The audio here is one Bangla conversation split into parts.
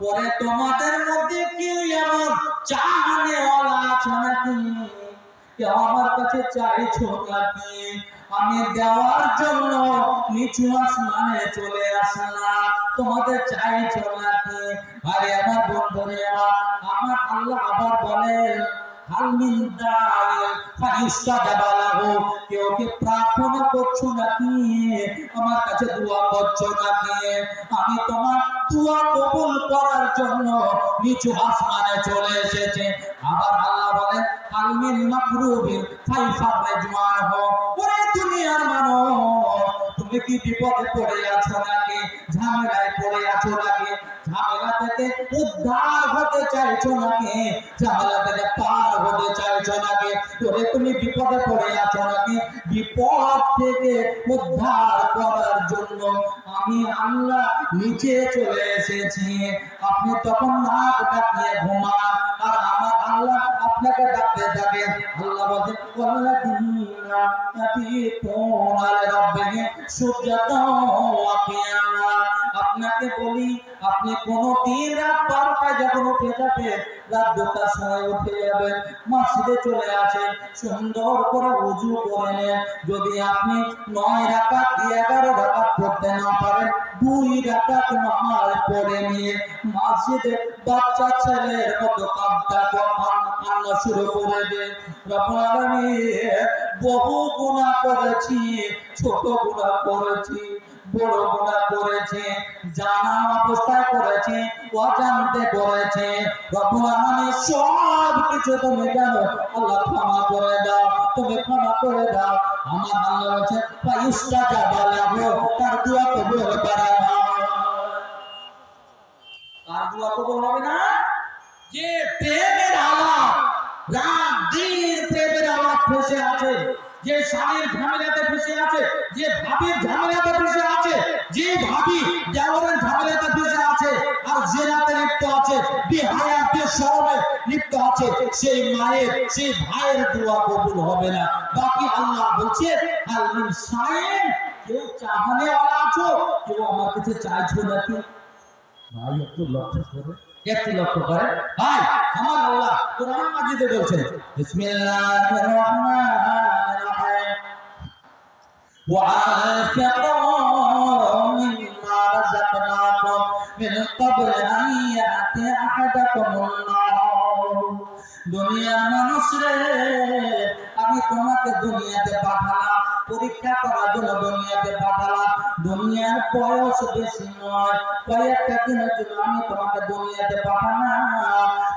পরে তোমাদের মধ্যে কেউ এমন আছে নাকি? আমার কাছে নাকি? আমি দেওয়ার জন্য নিচু আসমানে চলে আসলাম। তোমাদের চাইছো নাকি? আরে আমার বন্ধুরা, আমার আল্লাহ আবার বলেন আমি তোমার দোয়া কবুল করার জন্য নিচু আসমানে চলে এসেছে। আবার আল্লাহ বলেন, হালমিন মাকরুবিন ফাইফার রেজওয়ান হো ওরে দুনিয়ার মানুষ তুমি কি বিপদে পড়ে আছো নাকি? ঝামেলায় পড়ে আছো নাকি? ঝামেলা থেকে উদ্ধার হতে চাইছো নাকি? ঝামেলা থেকে পার হতে চাইছো নাকি? তোরে তুমি বিপদে পড়ে আছো নাকি? বিপদ থেকে উদ্ধার করার জন্য আমি আল্লাহ নিচে চলে এসেছি। আপনি তখন নাক ডাকিয়ে ঘুমান, আর আল্লাহ আপনাকে ডাকতে থাকে আল্লাহ বলে আপনাকে বলি আপনি কোনো দিন বারোটায় সময় উঠে যাবেন মসজিদে চলে আসেন সুন্দর করে উজু করে নেন। যদি আপনি নয় রাকাত এগারো রাকাত পড়তে না পারেন, দুই রাকাত নামাজ পড়ে নিয়ে মসজিদে বাচ্চা ছেলের কাঁদতে কান্না শুরু করে দেন আলামিন, বহু গুনাহ করেছি, ছোট গুনাহ করেছি। বড় গুনাহ করেছে, জানা অবস্থায় করেছে, অজান্তে করেছে। রব্বুল আলামিন সব কিছু তুমি জানো, আল্লাহ ক্ষমা করে দাও, তুমি ক্ষমা করে দাও। আমার আল্লাহ বলছে ফাইস্তা জাবালাহু তার দোয়া কবুল করা হয়। কার দোয়া কবুল হবে না যে প্রেমের আলাপ রাত দিন প্রেমের আলাপ ফেসে আছে, যে স্বামীর ঝামেলাতে ফেসে আছে, যে ভাবির ঝামেলাতে ফেসে আছে, যে ভাবি দেওয়ারের ঝামেলাতে ফেসে আছে, আর জেনাতে লিপ্ত আছে বিহায়াতে শরমে লিপ্ত আছে, সেই মায়ের, সেই ভাইয়ের দোয়া কবুল হবে না। বাকি আল্লাহ বলছে আলমিন সাইন কেউ চাহনে ওয়ালা আছো, কেউ আমার কাছে চাইছো নাকি? ভাই একটু লক্ষ্য করে একটু লক্ষ্য করে ভাই আমার আল্লাহ কোরআন মাজিদে বলছেন বিসমিল্লাহির রহমানির রহিম وأنفقوا مما رزقناكم من قبل أن يأتي أحدكم النار দুনিয়ার মানুষ রে আমি তোমাকে দুনিয়াতে পাঠালাম পরীক্ষা করার জন্য দুনিয়াতে দুনিয়ার বয়স বেশি নয়। কয়েকটা দিনের জন্য আমি তোমাকে দুনিয়াতে পাঠানা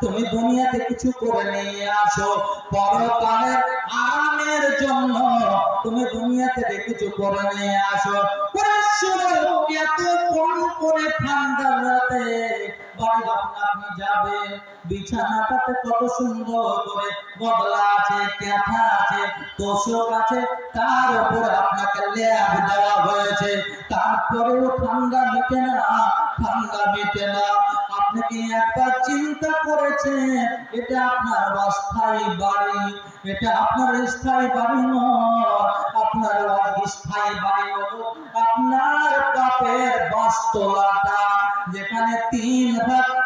তুমি দুনিয়াতে কিছু করে নিয়ে আসো। পরকালের আরামের জন্য তুমি দুনিয়া থেকে কিছু করে নিয়ে আসো। বিছানাটাতে কত সুন্দর করে বদলা আছে, ক্যাথা আছে, তোষক আছে। তার উপরে আপনাকে লেপ দেওয়া হয়েছে। তারপরেও ঠান্ডা মিটে না, ঠান্ডা মিটে না। আপনি কি একবার চিন্তা করেছেন, এটা আপনার অস্থায়ী বাড়ি? এটা আপনার স্থায়ী বাড়ি নয়। আপনার অস্থায়ী বাড়ি আপনার বাপের বাস্তলাটা যেখানে তিন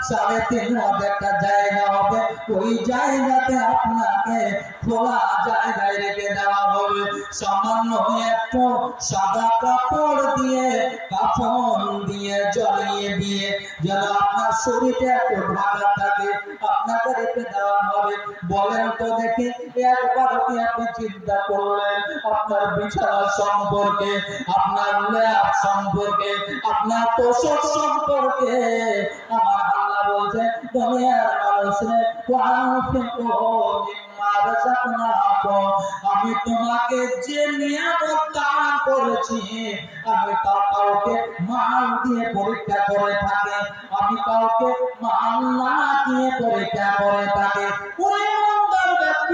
সাড়ে তিন ভাগ একটা জায়গা হবে। ওই জায়গাতে আপনাকে খোলা জায়গায় রেখে দেওয়া হবে। সামান্য একটু সাদা কাপড় দিয়ে, কাফন দিয়ে জড়িয়ে দিয়ে যেন আপনার শরীরে একটু ঢাকা থাকে, আপনাকে রেখে দেওয়া হবে। বলেন তো দেখি, একবার কি আপনি চিন্তা করলেন আপনার বিছানা সম্পর্কে, আপনার ল্যাব সম্পর্কে, আপনার তোষক সম্পর্কে? আমার আমি তোমাকে যে নিয়ামত দান করেছি, আমি তা কাউকে মাল দিয়ে পরীক্ষা করে থাকি। আমি কাউকে মাল না দিয়ে পরীক্ষা করে থাকি।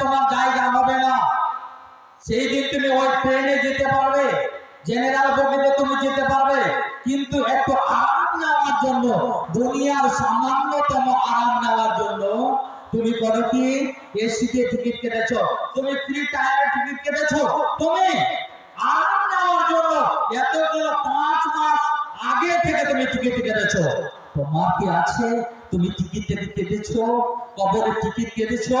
তোমার জায়গা হবে না। সেই দিন তুমি ওই ট্রেনে যেতে পারবে জেনারেল বগিতে তুমি যেতে পারবে, কিন্তু একটু আরাম নেওয়ার জন্য, দুনিয়ার সামান্যতম আরাম নেওয়ার জন্য তুমি করো কি এসিতে টিকিট কেটেছো, তুমি ফ্রি টায়ারে টিকিট কেটেছো, তুমি আরাম নেওয়ার জন্য এতগুলো পাঁচ মাস আগে থেকে তুমি টিকিট কেটেছো। তোমার কি আছে? তুমি টিকিট টিকিট কেটেছো কবরে টিকিট কেটেছো?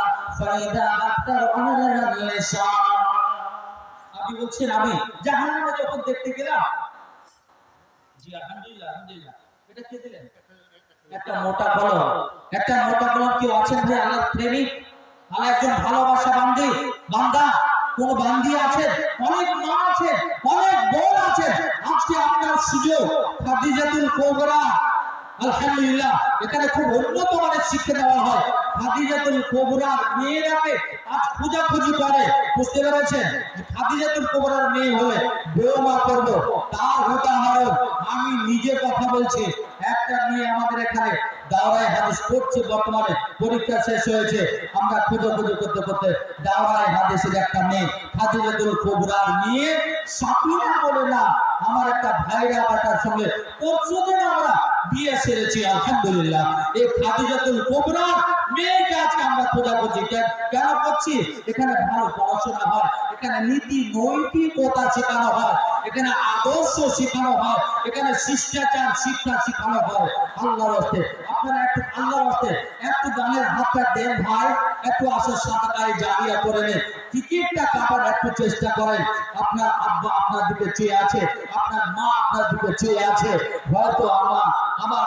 ফাইদা আক্তার আপনি বলছেন আমি? যখন দেখতে গেলাম, জি, আলহামদুলিল্লাহ আলহামদুলিল্লাহ। এটা কে দিলেন? একটা মোটা কলম। একটা মোটা কলম কেউ আছেন ভাই? আল্লাহর প্রেমিক। আল্লাহ একজন ভালোবাসা বান্দি। বান্দা, কোন বান্দি আছে অনেক মা আছে অনেক বোন আছে আজকে আপনার সুযোগ। খাদিজাতুল কোবরা। আলহামদুলিল্লাহ, এখানে খুব উন্নত মানের শিক্ষা দেওয়া হয়। খাদিজাতুল কোবরা মেয়েরাকে আজ করে। বুঝতে পেরেছেন? খাদিজাতুল কোবরার মেয়ে হলে বৌমা করব, তার আমি নিজে কথা বলছি। একটা মেয়ে আমাদের এখানে দাওরায় হাদিস পড়ছে, বর্তমানে পরীক্ষা শেষ হয়েছে। আমরা খোঁজাখুঁজি করতে করতে দাওরায় হাদিসের একটা মেয়ে, খাদিজাতুল কোবরার মেয়ে সাপিনা বলে না আমার একটা ভাইরা বাটার সঙ্গে পরশুদিন আমরা বিয়ে সেরেছি, আলহামদুলিল্লাহ। এই খাদিজাতুল কোবরা মেয়েকে আজকে আমরা খোঁজা করছি। কেন করছি? এখানে ভালো পড়াশোনা হয়, এখানে নীতি নৈতিকতা শেখানো হয়। এখানে আদর্শ শিখানো হয় এখানে শিষ্টাচার শিক্ষা শিখানো হয় আল্লাহর হস্তে। আপনারা একটু আল্লাহর হস্তে, একটু দানের হাতটা দেন ভাই, একটু আসে সাঁতারে জারিয়া করে নেন। টিকিটটা কাটার একটু চেষ্টা করেন। আপনার আব্বা আপনার দিকে চেয়ে আছে, আপনার মা আপনার দিকে চেয়ে আছে। হয়তো আমার আমার